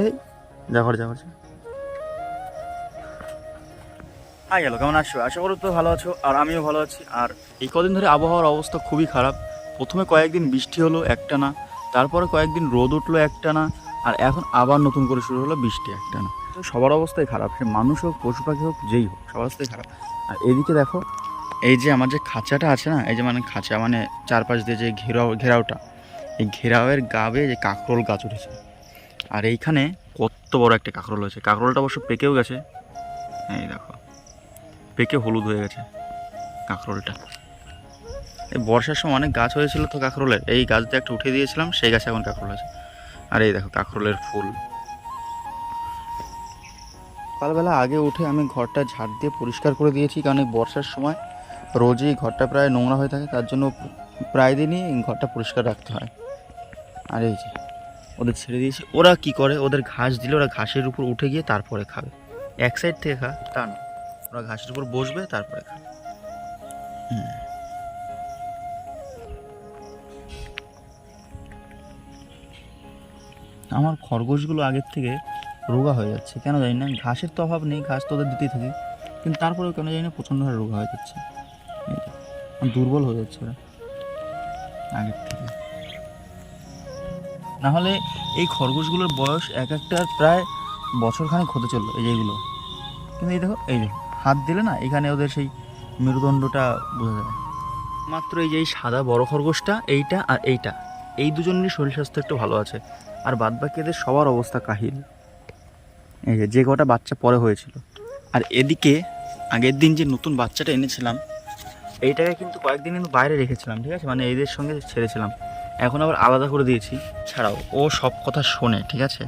এই, যা ঘর যা ঘর। যা। হাই গেল কেমন আছো? আশা করি তো ভালো আছো, আর আমিও ভালো আছি। আর এই কদিন ধরে আবহাওয়ার অবস্থা খুবই খারাপ। প্রথমে কয়েকদিন বৃষ্টি হলো একটা না তারপরে কয়েকদিন রোদ উঠল একটা না আর এখন আবার নতুন করে শুরু হলো বৃষ্টি একটা না তো সবার অবস্থাই খারাপ, সে মানুষ হোক, পশু পাখি হোক, যেই হোক, সবার অবস্থাই খারাপ। আর এদিকে দেখো, এই যে আমার যে খাঁচাটা আছে না, এই যে মানে খাঁচা মানে চারপাশ দিয়ে যে ঘেরাও, ঘেরাওটা, এই ঘেরাওয়ের গাবে যে কাঁকরোল গাছ উঠেছে। আর এইখানে কত বড় একটা কাঁকরোল হয়েছে। কাঁকরোলটা অবশ্য পেকেও গেছে। এই দেখো, পেকে হলুদ হয়ে গেছে কাঁকরোলটা। এই বর্ষার সময় অনেক গাছ হয়েছিল তো কাঁকরোলের। এই গাছ দিয়ে একটা উঠে দিয়েছিলাম, সেই গাছে এখন কাঁকরোল আছে আর এই দেখো, কাঁকরোলের ফুল। সকালবেলা আগে উঠে আমি ঘরটা ঝাড় দিয়ে পরিষ্কার করে দিয়েছি, কারণ এই বর্ষার সময় রোজই ঘরটা প্রায় নোংরা হয়ে থাকে, তার জন্য প্রায় দিনই ঘরটা পরিষ্কার রাখতে হয়। আর এই যে ওদের ছেড়ে দিয়েছি। ওরা কি করে? ওদের ঘাস দিলে ওরা ঘাসের উপর উঠে গিয়ে তারপরে খাবে। এক সাইড থেকে খা, তা না। ওরা ঘাসের উপর বসবে, তারপরে খাবে। আমার খরগোশগুলো আগের থেকে রোগা হয়ে যাচ্ছে। কেন জানি না, ঘাসের তো অভাব নেই, ঘাস তো ওদের দিতেই থাকে। কিন্তু তারপরেও কেন জানি না, প্রচণ্ড হারে রোগা হয়ে যাচ্ছে। দুর্বল হয়ে যাচ্ছে ওরা আগের থেকে। না হলে এই খরগোশগুলোর বয়স এক একটার প্রায় বছরখানেক হতে চলল, এই যে এইগুলো কিন্তু এই দেখো এই দেখো হাত দিলে না, এখানে ওদের সেই মেরুদণ্ডটা বোঝা যায়। মাত্র এই যে, এই সাদা বড় খরগোশটা, এইটা আর এইটা, এই দুজনেরই শরীর স্বাস্থ্য একটু ভালো আছে। আর বাদ বাকি এদের সবার অবস্থা কাহিল। এই যে যে কটা বাচ্চা পরে হয়েছিল। আর এদিকে, আগের দিন যে নতুন বাচ্চাটা এনেছিলাম, এইটাকে কিন্তু কয়েকদিন কিন্তু বাইরে রেখেছিলাম, ঠিক আছে? মানে এদের সঙ্গে ছেড়েছিলাম। এখন আবার আলাদা করে দিয়েছি। ছাড়াও, ও সব কথা শোনে, ঠিক আছে?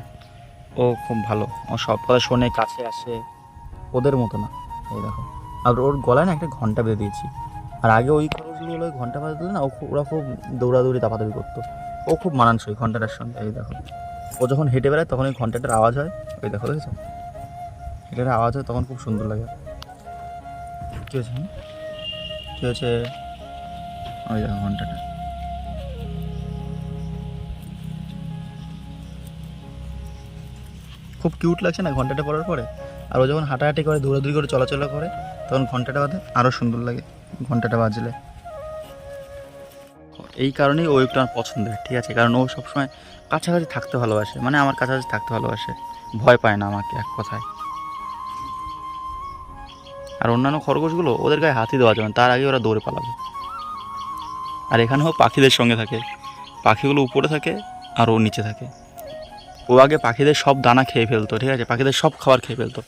ও খুব ভালো। ও সব কথা শোনে, কাছে আসে। ওদের মতো না। এই দেখো। আর ওর গলায় না একটা ঘণ্টা বেঁধে দিয়েছি। আর আগে ওই খরচগুলো ঘণ্টা বাঁধা দিলে না, ও ওরা খুব দৌড়াদৌড়ি দাপাদাপি করতো। ও খুব মানানসই ঘন্টাটার সঙ্গে, এই দেখো। ও যখন হেঁটে বেড়ায়, তখন ওই ঘন্টাটার আওয়াজ হয়। ওই দেখো, দেখেছ? এটার আওয়াজ হয়, তখন খুব সুন্দর লাগে। কী হয়েছে? কী হয়েছে? ওই দেখো ঘন্টাটা। খুব কিউট লাগছে না ঘন্টাটা পরার পরে? আর ও যখন হাঁটাহাঁটি করে, দৌড়াদৌড়ি করে চলাচলা করে, তখন ঘন্টাটা বাজে আরও সুন্দর লাগে, ঘন্টাটা বাজলে। এই কারণেই ও একটু আমার পছন্দের, ঠিক আছে? কারণ ও সবসময় কাছাকাছি থাকতে ভালোবাসে মানে আমার কাছাকাছি থাকতে ভালোবাসে, ভয় পায় না আমাকে এক কথায়। আর অন্যান্য খরগোশগুলো ওদের গায়ে হাতি দেওয়া যাবে তার আগে ওরা দৌড়ে পালাবে। আর এখানেও পাখিদের সঙ্গে থাকে, পাখিগুলো উপরে থাকে আর ও নিচে থাকে। ও আগে পাখিদের সব দানা খেয়ে ফেলতো, ঠিক আছে? পাখিদের সব খাবার খেয়ে ফেলতো।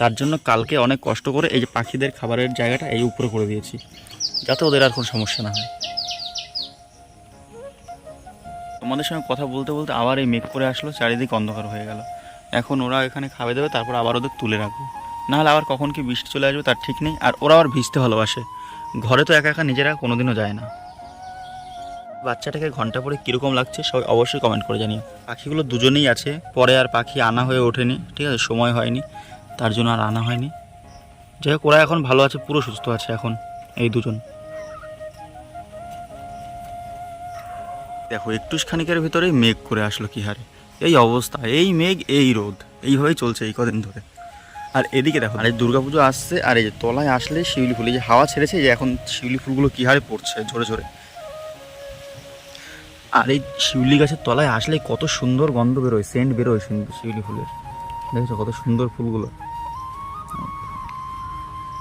তার জন্য কালকে অনেক কষ্ট করে এই যে পাখিদের খাবারের জায়গাটা এই উপরে করে দিয়েছি, যাতে ওদের আর কোনো সমস্যা না হয়। তোমাদের সঙ্গে কথা বলতে বলতে আবার এই মেঘ করে আসলো, চারিদিক অন্ধকার হয়ে গেল। এখন ওরা এখানে খাবে দেবে, তারপর আবার ওদের তুলে রাখব। নাহলে আবার কখন কি বৃষ্টি চলে আসবে তার ঠিক নেই, আর ওরা আবার ভিজতে ভালোবাসে। ঘরে তো একা একা নিজেরা কোনোদিনও যায় না। বাচ্চাটাকে ঘণ্টা পরে কীরকম লাগছে সবাই অবশ্যই কমেন্ট করে জানিও। পাখিগুলো দুজনেই আছে, পরে আর পাখি আনা হয়ে ওঠেনি, ঠিক আছে, সময় হয়নি, তার জন্য আর আনা হয়নি। যাই হোক, ওরা এখন ভালো আছে, পুরো সুস্থ আছে এখন, এই দুজন। দেখো একটু খানিকের ভিতরেই মেঘ করে আসলো কি হারে। এই অবস্থা, এই মেঘ, এই রোদ, এইভাবেই চলছে এই কদিন ধরে। আর এদিকে দেখো, আর এই দুর্গাপুজো আসছে, আর এই যে তলায় আসলে শিউলি ফুল, এই যে হাওয়া ছেড়েছে যে এখন শিউলি ফুলগুলো কি হারে পড়ছে, ঝরে ঝরে। আর এই শিউলি গাছের তলায় আসলে কত সুন্দর গন্ধ বেরোয় সেন্ট বেরোয় শিউ- শিউলি ফুলের। দেখেছ কত সুন্দর ফুলগুলো?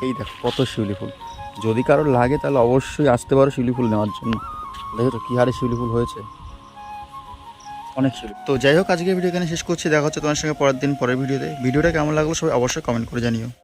এই দেখো কত শিউলি ফুল। যদি কারোর লাগে তাহলে অবশ্যই আসতে পারো শিউলি ফুল নেওয়ার জন্য। দেখেছ কী হারে শিউলি ফুল হয়েছে। অনেক শিউলি তো যাই হোক আজকে ভিডিও এখানে শেষ করছি। দেখা হচ্ছে তোমার সঙ্গে পরের দিন, পরের ভিডিওতে। ভিডিওটা কেমন লাগল সবাই অবশ্যই কমেন্ট করে জানিও।